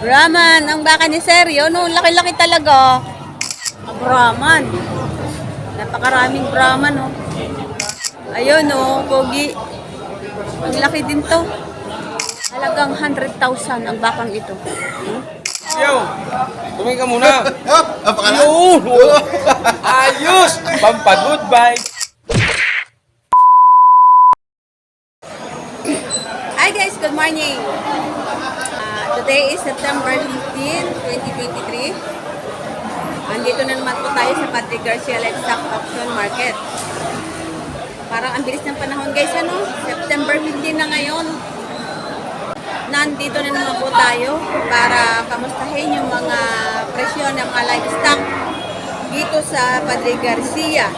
Brahman, ang baka ni Sir, yun, oh, laki-laki talaga. Brahman. Napakaraming Brahman, oh. Ayun, oh, pogi. Ang laki din to. Halagang 100,000 ang bakang ito. Yo! Tumingin ka muna! Oh, ang pangalan? Yun! Ayos! Pampagod vibes! Hi guys, good morning. Today is September 15, 2023. Andito na naman po tayo sa Patrick Garcia Livestock Auction Market. Parang ang bilis ng panahon guys, ano? September 15 na ngayon. Nandito na naman po tayo para kamustahin yung mga presyo ng mga livestock dito sa Padre Garcia.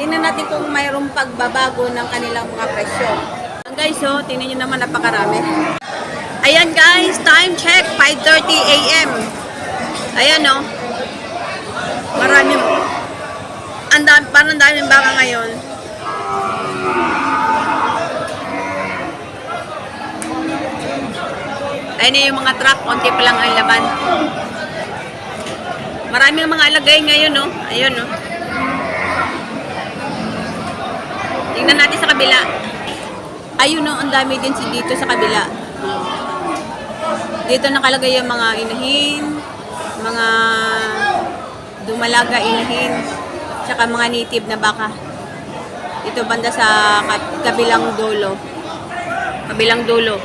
Tingnan natin kung mayroong pagbabago ng kanilang mga presyo. Guys, oh, tingnan nyo naman napakarami. Ayan guys, time check, 5.30 a.m. Ayan oh. Marami. Ang dami, parang daming baka ngayon. Ayun yung mga truck, konti pa lang ang laman. Maraming mga alagay ngayon, no? Ayun, no? Tingnan natin sa kabila. Ayun, no? Ang dami din si dito sa kabila. Dito nakalagay yung mga inahin, mga dumalaga inahin, tsaka mga native na baka. Dito banda sa ka- kabilang dulo. Kabilang dulo.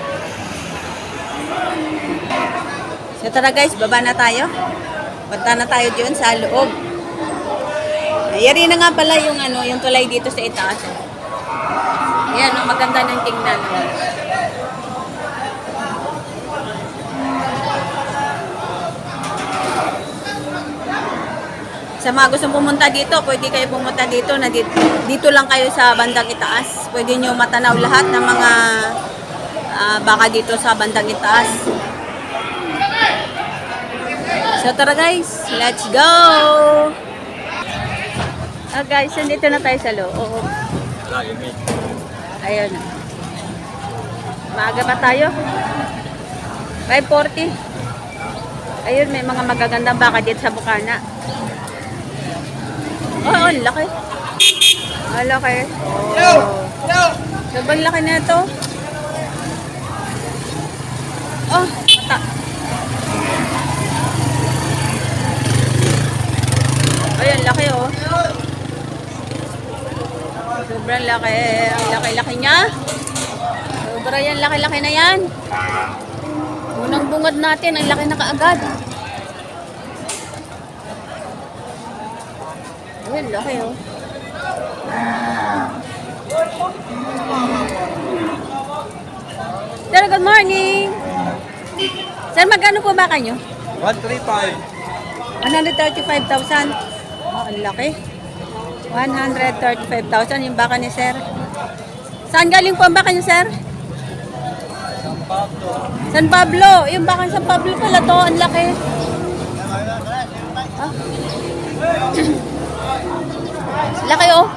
So tara guys, baba na tayo. Punta na tayo diyon sa loob. Ayari na nga pala yung ano, yung tulay dito sa itaas. Ayan, oh, maganda ng tingnan. oh. Sa mga gustong pumunta dito, pwede kayo pumunta dito na dito, dito lang kayo sa bandang itaas. Pwede nyo matanaw lahat ng mga ah, baka dito sa bandang itaas. So tara guys, let's go! Ah guys, nandito na tayo sa loob. Ayun. Maaga pa tayo. 5.40. Ayun, may mga magagandang baka dito sa Bukana. Oh, oh, ang laki. Ang laki. Oh. Sobrang laki na ito. Oh, mata. Ay, ang laki oh. Sobrang laki. Ang laki-laki niya. Sobrang yan, laki-laki na yan. Unang bungad natin, ang laki na kaagad. Ay, ang laki oh. Sir, good morning. Sir, magkano po ba kanyo? 135. 135,000. Oh, ang laki. 135,000 yung baka ni sir. Saan galing po ang baka niyo, sir? San Pablo. Yung baka San Pablo pala to. Ang laki. Ah. Laki oh.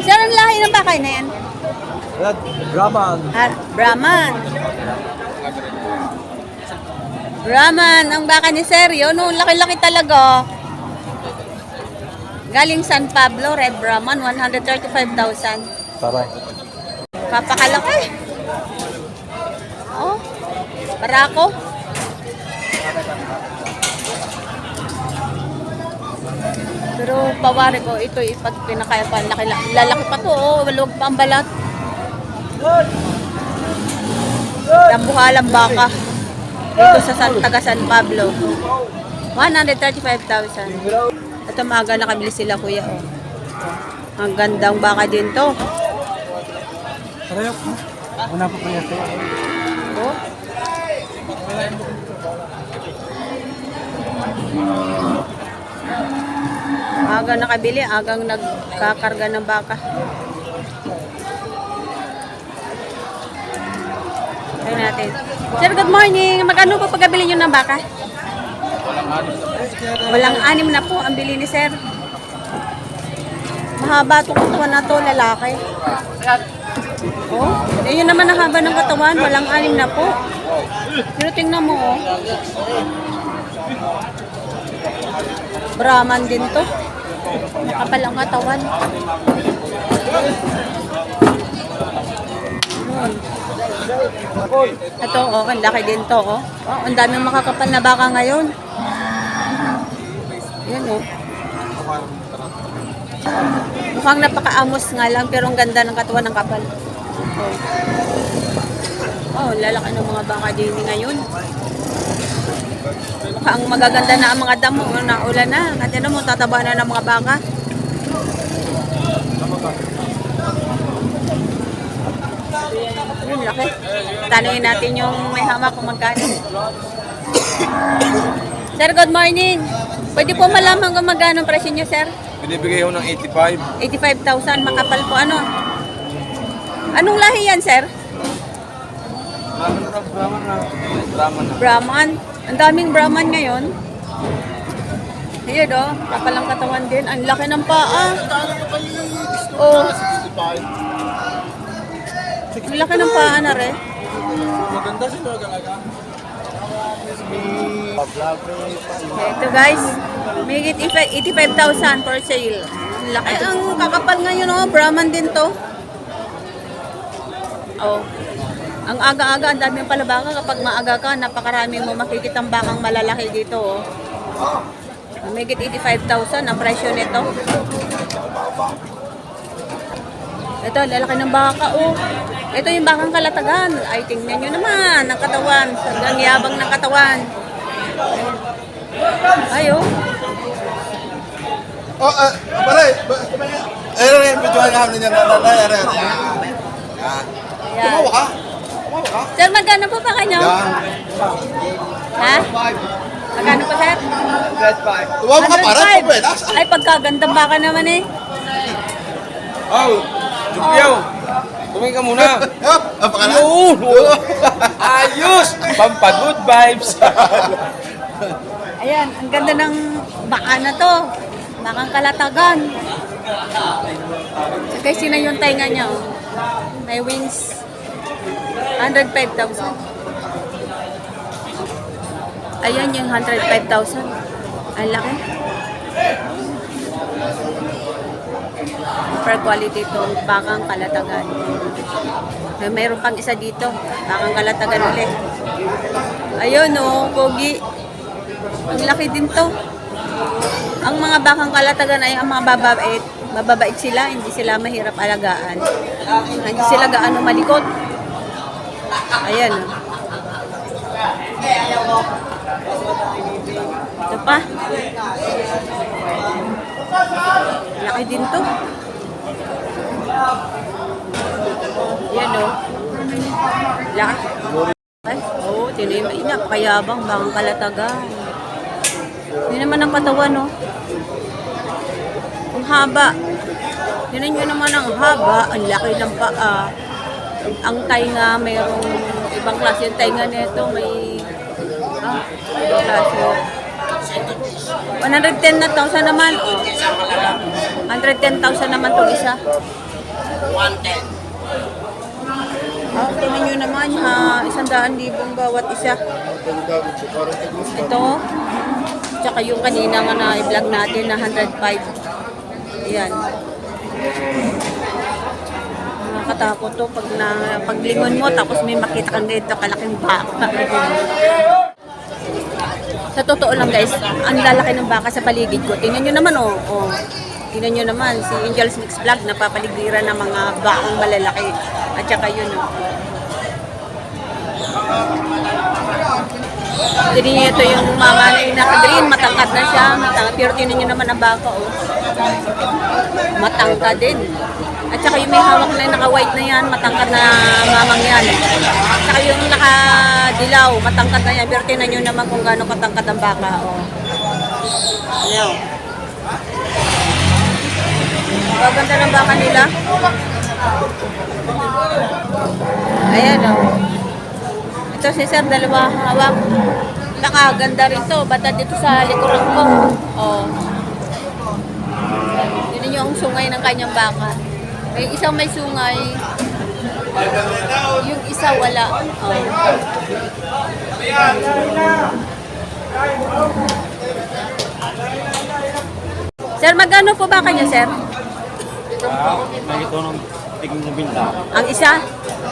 Sir, ang lahi ng baka na yan? Brahman. Ah, Brahman. Brahman, ang baka ni Sir, yun, oh, laki-laki talaga. Galing San Pablo, Red Brahman, 135,000. Taray. Papakalaki. Oh, barako. Pero pawari ko, ito ipag pinakaya pa, laki, lalaki pa to, oh, walog pa ang balat. Dambuhalang baka. Dito sa San, taga San Pablo. 135,000. Ito maaga nakabili sila kuya. Oh. Ang gandang baka din to. Taray. Una pa kaya ito. Oh. Aga nakabili, agang nagkakarga ng baka. Tingnan natin. Sir, good morning. Magkano po pagkabili nyo ng baka? Walang anim na po ang bili ni Sir. Mahaba to kutuan na to, lalaki. Oh, eh, yun naman ang haba ng katawan, walang anim na po. Pero tingnan mo, oh. Brahman din to. Makapal ang katawan. Ito, oh, ang laki din to, oh. Oh, ang daming makakapal na baka ngayon. Yan, oh. Mukhang napakaamos nga lang, pero ang ganda ng katawan ng kapal. Oh, oh lalaki ng mga baka din ngayon. Mukhang magaganda na ang mga damo, na ulan na. Kasi na mo, tataba na ng mga baka. Yun, laki. Tanungin natin yung may hama kung magkano. sir, good morning. Pwede po malaman kung magkano ang presyo niyo, sir? Binibigay ko ng 85. 85,000, makapal po ano. Anong lahi yan, sir? Brahman Brahman Ang daming Brahman ngayon. Ayun, oh. Kapal ang katawan din. Ang laki ng paa. Oh. Ang laki ng paa na rin. Maganda siya mga galaga. Ito guys, may 85,000 for sale. Ang Laki ang kakapal ngayon oh, Brahman din to. Oh. Ang aga-aga, ang dami pala baka kapag maaga ka, napakarami mo makikitang bakang malalaki dito oh. May 85,000 ang presyo nito. Ito, lalaki ng baka oh. Ito yung bakang kalatagan. Ay, tingnan nyo naman, ang katawan. Sobrang yabang ng katawan. Ayo. Oh, ah, pare. ba- Ayun, ayun, medyo hangaham niya na na na na. Ayan. Tumawa ka? Sir, magkano po pa kanyo? Ha? Magkano po, sir? Tumawa ka para 105. sa buenas. Ay, pagkagandang baka naman eh. Oh, Jupyaw. Tumingin ka muna. Ah, ang pangalan? Yun! Ayos! Pampa good vibes. Ayan, ang ganda ng baka na to. Bakang kalatagan. Kasi na yung tainga niya. oh. May wings. 105,000. Ayan yung 105,000. Ang laki. Super quality to. Bakang kalatagan. May mayroon pang isa dito. Bakang kalatagan ulit. Ayun oh, pogi. Ang laki din to. Ang mga bakang kalatagan ay ang mga babait. Mababait sila, hindi sila mahirap alagaan. Hindi sila gaano malikot. Ayan. oh. Ito pa. Laki din to. Yan o. Laki. Ay, oo, oh, tinimay na. Kayabang, bakang kalatagan. Hindi naman ang katawan, no? Ang haba. Tinan nyo naman ang haba. Ang laki ng paa. Ang tainga, mayroong ibang klase yung tainga nito. May, ah, klase. 110 na 1,000 naman. Oh. 110,000 naman itong isa. 110. Ah, tingnan nyo naman ha, isang daan libong bawat isa. Ito, tsaka yung kanina nga na i-vlog natin na 105. Ayan. Nakakatakot to pag na paglingon mo tapos may makita kang ganito kalaking baka. Sa totoo lang guys, ang lalaki ng baka sa paligid ko. Tingnan nyo naman oh. oh. Tingnan nyo naman si Angel's Mix Vlog napapaligiran ng mga bakang malalaki. At saka yun oh. Tingnan nyo ito yung mama na yung naka-green, matangkad na siya. Matangkad. Pero tingnan naman ang baka oh. Matangkad din. At saka yung may hawak na naka-white na yan, matangkad na mamang yan. At saka yung naka-dilaw, matangkad na yan. Pero tingnan nyo naman kung gaano katangkad ang baka. Oh. Ayan. Gaganda ng baka nila. Ayan o. Oh. Ito si Sir, dalawa hawak. Nakaganda rin to. Bata dito sa likuran ko. Oh. Yun yung sungay ng kanyang baka. May isang may sungay. Yung isa wala. Oh. Sir, magkano po ba kanya, sir? Ang isa?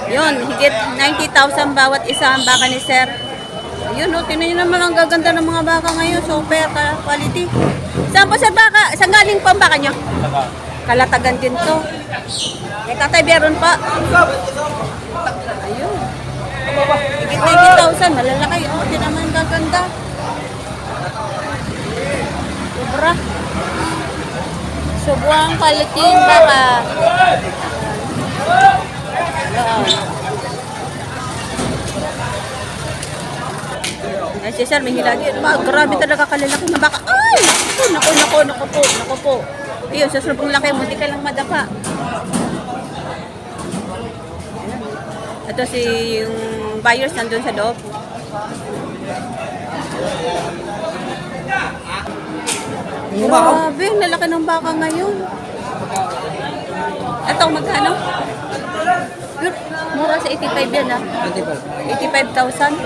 Yun, higit 90,000 bawat isa ang baka ni sir. Yun, oh, tinan nyo naman ang gaganda ng mga baka ngayon. Super quality. Saan po sir baka? Saan galing po ang baka nyo? Saka, Kalatagan din to. Kay Tatay Beron pa. Ayun. Higit 90,000. Malalaki. Oh, di naman gaganda. Sobra. Sobrang quality yung baka. Ay, si Sir, may hilagi. Grabe talaga kalalaki na baka. Ay! Naku, naku, naku po, naku po. Ayun, sa sobrang laki, munti ka lang madapa. Ito si yung buyers nandun sa loob. Grabe, lalaki ng baka ngayon. Ito, magkano? Mura sa 85 yan ah. 85,000.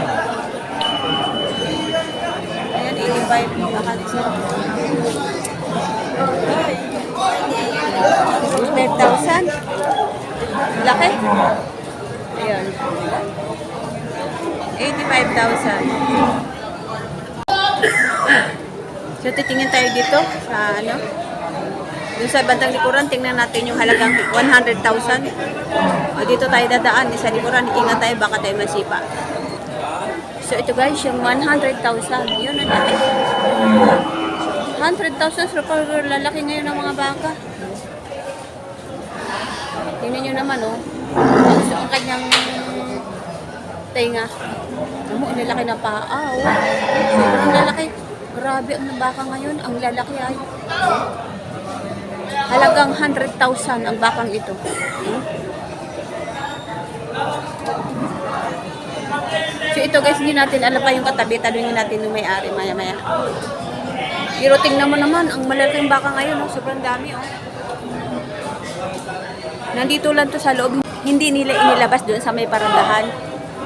Ayan, 85. Baka ni sir. 85,000. Laki. Ayan. 85,000. So, titingin tayo dito sa ano. Doon sa bandang likuran, tingnan natin yung halagang 100,000. O, dito tayo dadaan. Sa likuran, ingat tayo, baka tayo masipa. So, ito guys, yung 100,000. Yun ang laki. 100,000 super lalaki ngayon ng mga baka. Tingnan nyo naman, oh. So, ang kanyang tenga. Ano, ang lalaki ng paa, oh. Sobrang lalaki. Grabe ang baka ngayon. Ang lalaki ay. Halagang 100,000 ang bakang ito. So ito guys, hindi natin alam pa yung katabi. Tanungin natin yung may-ari maya-maya. Pero tingnan mo naman, ang malalaking baka ngayon, oh, sobrang dami. Oh. Nandito lang to sa loob. Hindi nila inilabas doon sa may parandahan.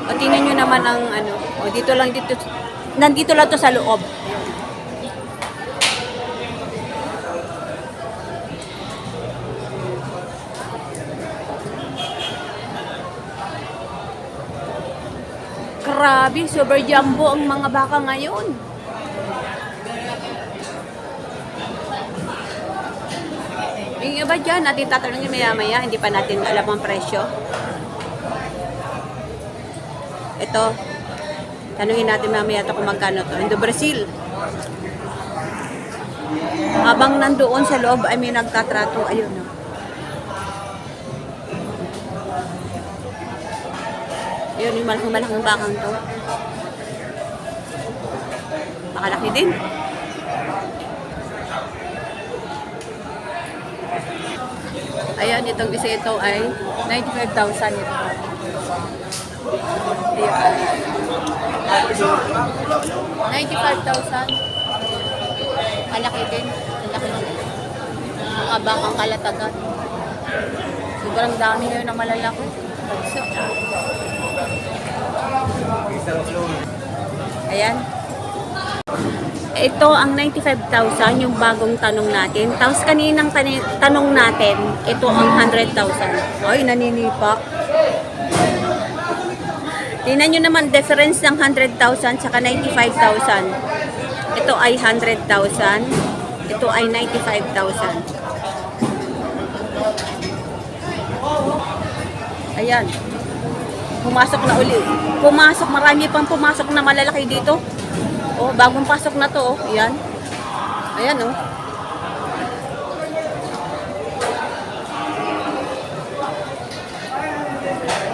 O tingnan nyo naman ang ano. O dito lang dito. Nandito lang to sa loob. Grabe, super jumbo ang mga baka ngayon. Yung iba dyan, natin tatanungin maya-maya, hindi pa natin alam ang presyo. Ito, tanungin natin mamaya ito kung magkano to. Indo Brazil. Habang nandoon sa loob ay may nagtatrato, ayun no. Yun, yung malaking malaking bakang to. Makalaki din. Ayan, itong isa ito ay 95,000 ito. Ayan. 95,000. Malaki din. Malaki din. Mga bakang kalatagan. Sobrang dami ngayon na malalaki. Ayan. Ito ang 95,000 yung bagong tanong natin. Tapos kaninang tanong natin, ito ang 100,000. Ay, naninipa. Tingnan nyo naman difference ng 100,000 saka 95,000. Ito ay 100,000. Ito ay 95,000. Ayan. Pumasok na uli. Pumasok, marami pang pumasok na malalaki dito. Oh, bagong pasok na to, oh. Ayan. Ayan, oh.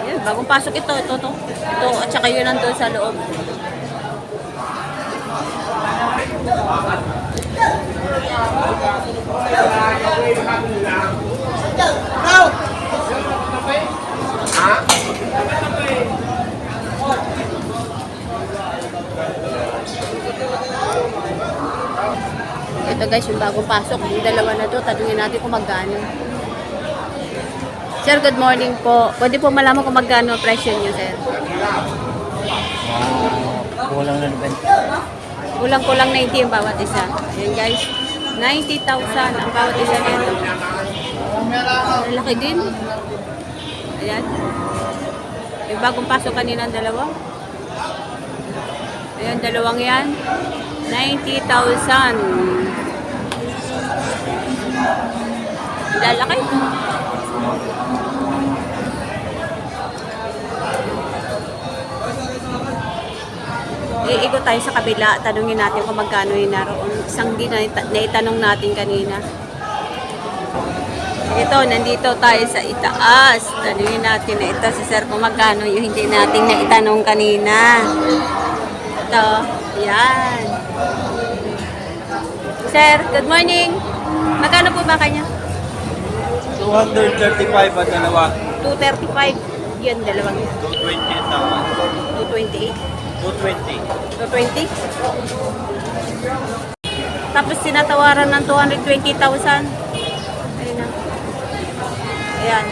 Ayan, bagong pasok ito, ito, to. Ito, at saka yun nandun sa loob. Ito guys, yung bagong pasok. Yung dalawa na to, tanungin natin kung magkano. Sir, good morning po. Pwede po malaman kung magkano ang presyo niyo, sir? Kulang na naman. Kulang-kulang 90 ang bawat isa. Ayan guys, 90,000 ang bawat isa nito. Laki din. Ayan. Yung bagong pasok kanina ang dalawa. Ayan, dalawang yan. 90,000. Lalaki. Iikot tayo sa kabila, tanungin natin kung magkano yung naroon. Isang din na ita- naitanong natin kanina. Ito, nandito tayo sa itaas. Tanungin natin na ito si Sir kung magkano yung hindi natin naitanong kanina. Ito, yan. Sir, good morning. Magkano po ba kanya? 235 at dalawa. 235. Yan, dalawang yan. 220 ang tawad. 228. 220. 220? Tapos sinatawaran ng 220,000. Ayun na. Ayan.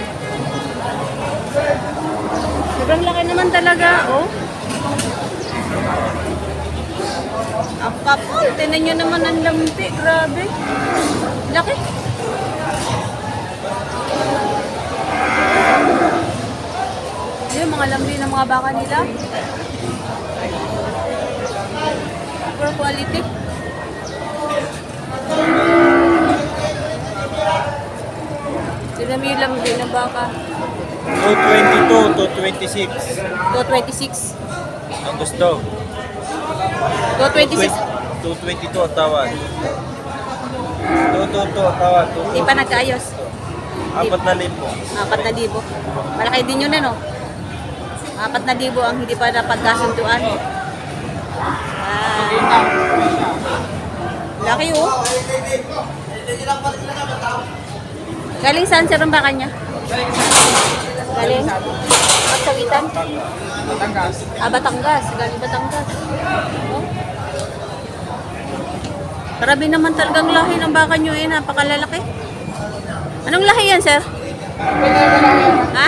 Sobrang laki naman talaga, oh. Ang kapal. Tinan nyo naman ang lampi. Grabe. Laki. Mga lambi ng mga baka nila. Super quality. Sila may lambi ng baka. 222, 226. 226. Ang gusto. 226. 222 ang tawad. 222 ang tawad. Hindi pa nagkaayos. Apat na libo. Apat na libo. Malaki din yun ano. Apat na libo ang hindi pa napagkasunduan. Ah. Laki oh. Galing saan sir ang baka niya? Galing? Pagsawitan? Batangas. Ah, Batangas. Galing Batangas. Oh. Grabe naman talagang lahi ng baka nyo eh. Napakalalaki. Anong lahi yan, sir? Ha?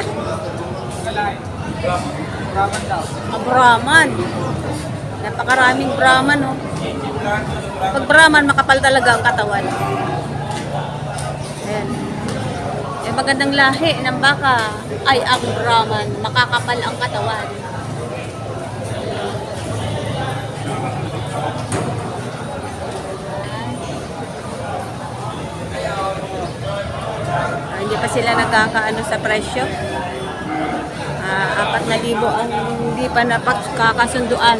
Ah, Brahman. Napakaraming Brahman, oh. Pag Brahman, makapal talaga ang katawan. Ayan. Eh, magandang lahi ng baka ay ang Brahman. Makakapal ang katawan. Ah, hindi pa sila nagkakaano sa presyo. Apat na libo ang hindi pa napagkakasunduan.